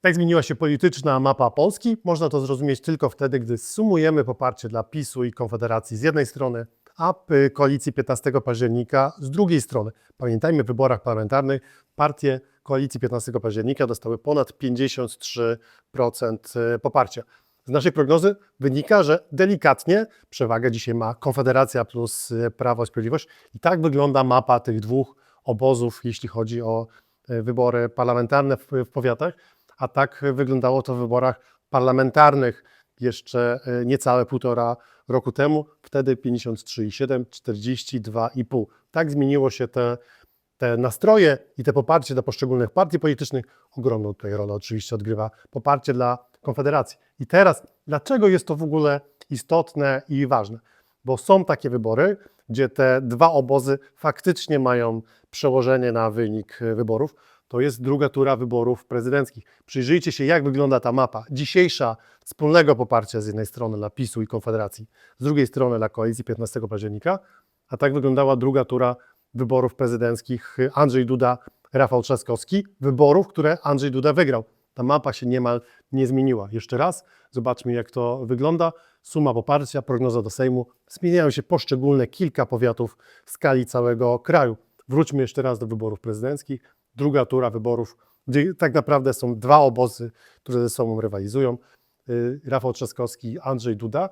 Tak zmieniła się polityczna mapa Polski. Można to zrozumieć tylko wtedy, gdy sumujemy poparcie dla PiSu i Konfederacji z jednej strony, a koalicji 15 października z drugiej strony. Pamiętajmy, w wyborach parlamentarnych partie koalicji 15 października dostały ponad 53% poparcia. Z naszej prognozy wynika, że delikatnie przewagę dzisiaj ma Konfederacja plus e, Prawo i Sprawiedliwość. I tak wygląda mapa tych dwóch obozów, jeśli chodzi o e, wybory parlamentarne w powiatach, a tak wyglądało to w wyborach parlamentarnych jeszcze e, niecałe półtora roku temu. Wtedy 53,7, 42,5. Tak zmieniło się te, te nastroje i te poparcie dla poszczególnych partii politycznych. Ogromną tutaj rolę oczywiście odgrywa poparcie dla Konfederacji. I teraz, dlaczego jest to w ogóle istotne i ważne? Bo są takie wybory, gdzie te dwa obozy faktycznie mają przełożenie na wynik e, wyborów. To jest druga tura wyborów prezydenckich. Przyjrzyjcie się, jak wygląda ta mapa. Dzisiejsza wspólnego poparcia z jednej strony dla PiSu i Konfederacji, z drugiej strony dla koalicji 15 października, a tak wyglądała druga tura wyborów prezydenckich Andrzej Duda, Rafał Trzaskowski. Wyborów, które Andrzej Duda wygrał. Ta mapa się niemal nie zmieniła. Jeszcze raz zobaczmy, jak to wygląda. Suma poparcia, prognoza do Sejmu. Zmieniają się poszczególne kilka powiatów w skali całego kraju. Wróćmy jeszcze raz do wyborów prezydenckich. Druga tura wyborów, gdzie tak naprawdę są dwa obozy, które ze sobą rywalizują. Y, Rafał Trzaskowski, Andrzej Duda.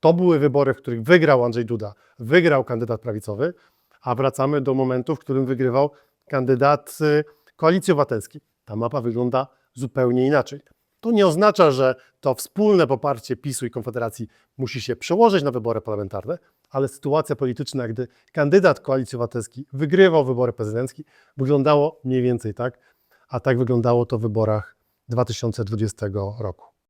To były wybory, w których wygrał Andrzej Duda, wygrał kandydat prawicowy, a wracamy do momentu, w którym wygrywał kandydat y, Koalicji Obywatelskiej. Ta mapa wygląda zupełnie inaczej. To nie oznacza, że to wspólne poparcie PiSu i Konfederacji musi się przełożyć na wybory parlamentarne, ale sytuacja polityczna, gdy kandydat Koalicji Obywatelskiej wygrywał wybory prezydenckie, wyglądało mniej więcej tak, a tak wyglądało to w wyborach 2020 roku.